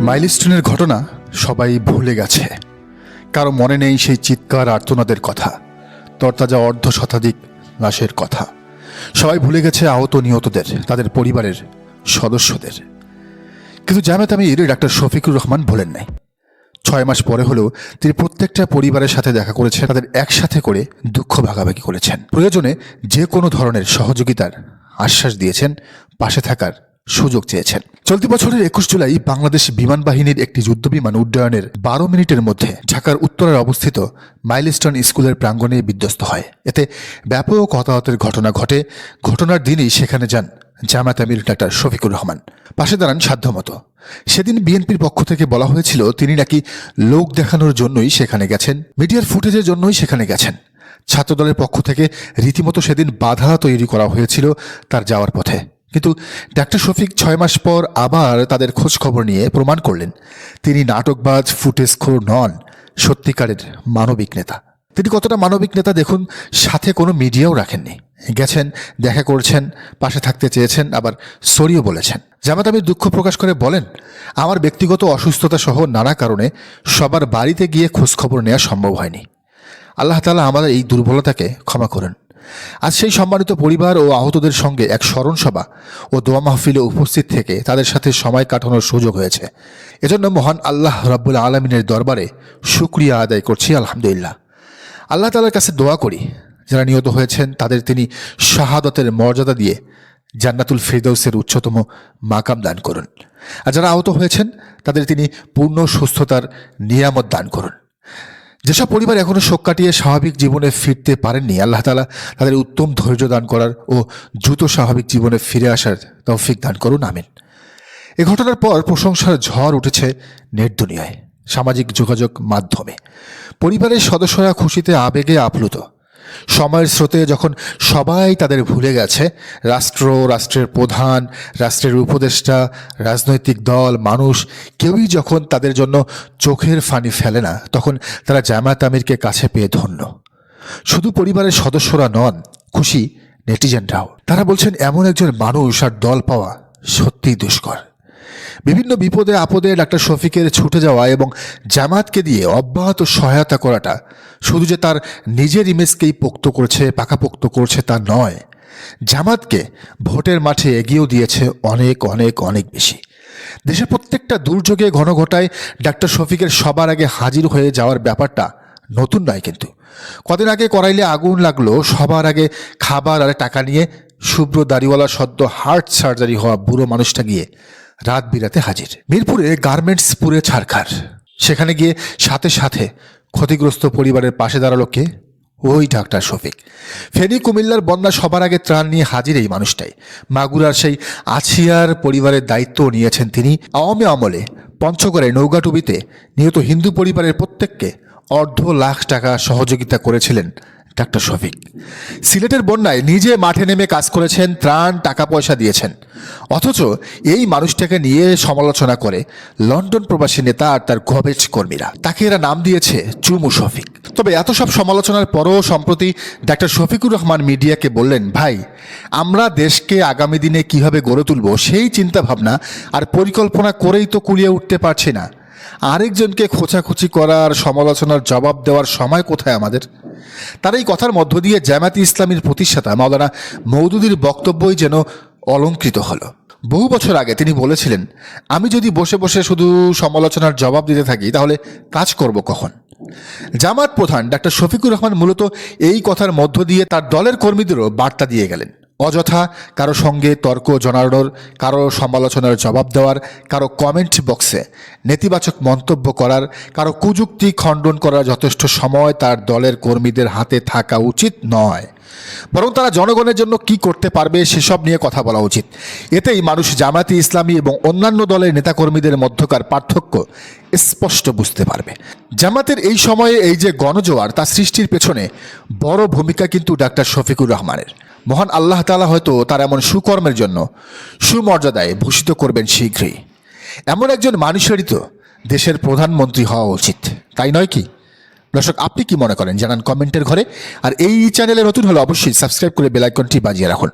মাইলস্টোনের ঘটনা সবাই ভুলে গেছে। কারও মনে নেই সেই চিৎকার আর্তনাদের কথা, তরতাজা অর্ধ শতাধিক লাশের কথা। সবাই ভুলে গেছে আহত নিহতদের, তাদের পরিবারের সদস্যদের। কিন্তু জামাত আমির ডাক্তার শফিকুর রহমান ভোলেন নাই। ছয় মাস পরে হলেও তিনি প্রত্যেকটা পরিবারের সাথে দেখা করেছেন, তাদের একসাথে করে দুঃখ ভাগাভাগি করেছেন। প্রয়োজনে যে কোনো ধরনের সহযোগিতার আশ্বাস দিয়েছেন, পাশে থাকার সুযোগ চেয়েছেন। চলতি বছরের একুশ জুলাই বাংলাদেশ বিমান বাহিনীর একটি যুদ্ধবিমান উড্ডয়নের বারো মিনিটের মধ্যে ঢাকার উত্তরে অবস্থিত মাইলস্টোন স্কুলের প্রাঙ্গণে বিধ্বস্ত হয়। এতে ব্যাপক হতাহতের ঘটনা ঘটে। ঘটনার দিনই সেখানে যান জামাত আমির ডাক্তার শফিকুর রহমান। পাশে দাঁড়ান সাধ্যমতো। সেদিন বিএনপির পক্ষ থেকে বলা হয়েছিল, তিনি নাকি লোক দেখানোর জন্যই সেখানে গেছেন, মিডিয়ার ফুটেজের জন্যই সেখানে গেছেন। ছাত্রদলের পক্ষ থেকে রীতিমতো সেদিন বাধা তৈরি করা হয়েছিল তার যাওয়ার পথে। কিন্তু ডাক্তার শফিক ছয় মাস পর আবার তাদের খোঁজ খবর নিয়ে প্রমাণ করলেন, তিনি নাটকবাজ, ফুটেজখোর নন, সত্যিকারের মানবিক নেতা। তিনি কতটা মানবিক নেতা দেখুন, সাথে কোনো মিডিয়াও রাখেননি। গেছেন, দেখা করছেন, পাশে থাকতে চেয়েছেন, আবার সরিও বলেছেন। জামাত আমির দুঃখ প্রকাশ করে বলেন, আমার ব্যক্তিগত অসুস্থতা সহ নানা কারণে সবার বাড়িতে গিয়ে খোঁজখবর নেওয়া সম্ভব হয়নি। আল্লাহ তালা আমাদের এই দুর্বলতাকে ক্ষমা করুন। আজ সেই সম্মানিত পরিবার ও আহতদের সঙ্গে এক স্মরণ সভা ও দোয়া মাহফিলে উপস্থিত থেকে তাদের সাথে সময় কাটানোর সুযোগ হয়েছে। এজন্য মহান আল্লাহ রাব্বুল আলমিনের দরবারে শুক্রিয়া আদায় করছি, আলহামদুলিল্লাহ। আল্লাহ তালার কাছে দোয়া করি, যারা নিহত হয়েছেন, তাদের তিনি শাহাদতের মর্যাদা দিয়ে জান্নাতুল ফেরদৌসের উচ্চতম মাকাম দান করুন। আর যারা আহত হয়েছেন, তাদের তিনি পূর্ণ সুস্থতার নিয়ামত দান করুন। যেসব পরিবার এখনও শোক কাটিয়ে স্বাভাবিক জীবনে ফিরতে পারেননি, আল্লাহ তালা তাদের উত্তম ধৈর্য দান করার ও দ্রুত স্বাভাবিক জীবনে ফিরে আসার তৌফিক দান করুন, আমিন। এ ঘটনার পর প্রশংসার ঝড় উঠেছে নেট দুনিয়ায়। সামাজিক যোগাযোগ মাধ্যমে। পরিবারের সদস্যরা খুশিতে আবেগে আপ্লুত। সময়ের স্রোতে যখন সবাই তাদের ভুলে গেছে, রাষ্ট্র, রাষ্ট্রের প্রধান, রাষ্ট্রের উপদেষ্টা, রাজনৈতিক দল, মানুষ, কেউই যখন তাদের জন্য চোখের ফানি ফেলে না, তখন তারা জামায়াত আমিরকে কাছে পেয়ে ধন্য। শুধু পরিবারের সদস্যরা নন, খুশি নেটিজেনরাও। তারা বলছেন, এমন একজন মানুষ আর দল পাওয়া সত্যিই দুষ্কর। বিভিন্ন বিপদে আপদে ডাক্তার শফিকের ছুটে যাওয়া এবং জামাতকে দিয়ে অব্যাহত সহায়তা করাটা শুধু যে তার নিজের ইমেজকেই পোক্ত করেছে, পাকাপোক্ত করছে তা নয়। জামাতকে ভোটের মাঠে এগিয়েও দিয়েছে অনেক অনেক অনেক বেশি। দেশের প্রত্যেকটা দুর্যোগে ঘন ঘটায় ডাক্তার শফিকের সবার আগে হাজির হয়ে যাওয়ার ব্যাপারটা নতুন নয় কিন্তু। কদিন আগে করাইলে আগুন লাগল, সবার আগে খাবার আর টাকা নিয়ে শুভ্র দাড়িওয়ালা সদ্য হার্ট সার্জারি হওয়া বুড়ো মানুষটা গিয়ে রাত বিরাতে হাজির। মিরপুরে গার্মেন্টস পুরে ছাড়খার সেখানে গিয়ে সাথে সাথে ক্ষতিগ্রস্ত পরিবারের পাশে দাঁড়াল কে? ওই ডাক্তার শফিক। ফেনী কুমিল্লার বন্যা সবার আগে ত্রাণ নিয়ে হাজির এই মানুষটাই। মাগুরার সেই আছিয়ার পরিবারের দায়িত্ব নিয়েছেন তিনি। আওয়ামী আমলে পঞ্চগড়ে নৌকাটুবিতে নিহত হিন্দু পরিবারের প্রত্যেককে অর্ধ লাখ টাকা সহযোগিতা করেছিলেন ডাক্তার শফিক, সিলেটের বন্যায় নিজে মাঠে নেমে কাজ করেছেন, ত্রাণ টাকা পয়সা দিয়েছেন। অথচ এই মানুষটাকে নিয়ে সমালোচনা করে লন্ডন প্রবাসী নেতা আর তার গবেজ কর্মীরা। তাকে এরা নাম দিয়েছে চুমু শফিক। তবে এত সব সমালোচনার পরও সম্প্রতি ডাক্তার শফিকুর রহমান মিডিয়াকে বললেন, ভাই, আমরা দেশকে আগামী দিনে কীভাবে গড়ে তুলব সেই চিন্তা ভাবনা আর পরিকল্পনা করেই তো কুলিয়ে উঠতে পারছি না। আরেকজনকে খোঁচাখুচি করার, সমালোচনার জবাব দেওয়ার সময় কোথায় আমাদের? তার এই কথার মধ্য দিয়ে জামায়াত ইসলামীর প্রতিষ্ঠাতা মাওলানা মৌদুদির বক্তব্যই যেন অলঙ্কৃত হলো। বহু বছর আগে তিনি বলেছিলেন, আমি যদি বসে বসে শুধু সমালোচনার জবাব দিতে থাকি, তাহলে কাজ করব কখন? জামাত প্রধান ডাক্তার শফিকুর রহমান মূলত এই কথার মধ্য দিয়ে তার দলের কর্মীদেরও বার্তা দিয়ে গেলেন। অযথা কারও সঙ্গে তর্ক জনানোর কারও সমালোচনার জবাব দেওয়ার, কারও কমেন্ট বক্সে নেতিবাচক মন্তব্য করার, কারও কুযুক্তি খণ্ডন করার যথেষ্ট সময় তার দলের কর্মীদের হাতে থাকা উচিত নয়। বরং তারা জনগণের জন্য কি করতে পারবে সেসব নিয়ে কথা বলা উচিত। এতেই মানুষ জামাতি ইসলামী এবং অন্যান্য দলের নেতাকর্মীদের মধ্যকার পার্থক্য স্পষ্ট বুঝতে পারবে। জামাতের এই সময়ে এই যে গণজোয়ার, তা সৃষ্টির পেছনে বড় ভূমিকা কিন্তু ডাক্তার শফিকুর রহমানের। মহান আল্লাহ তালা হয়তো তার এমন সুকর্মের জন্য সুমর্যাদায় ভূষিত করবেন শীঘ্রই। এমন একজন মানুষেরই তো দেশের প্রধানমন্ত্রী হওয়া উচিত। তাই নয় কি? দর্শক, আপনি কি মনে করেন? জানান কমেন্টের ঘরে। আর এই চ্যানেলে নতুন হলে অবশ্যই সাবস্ক্রাইব করে বেলাইকনটি বাজিয়ে রাখুন।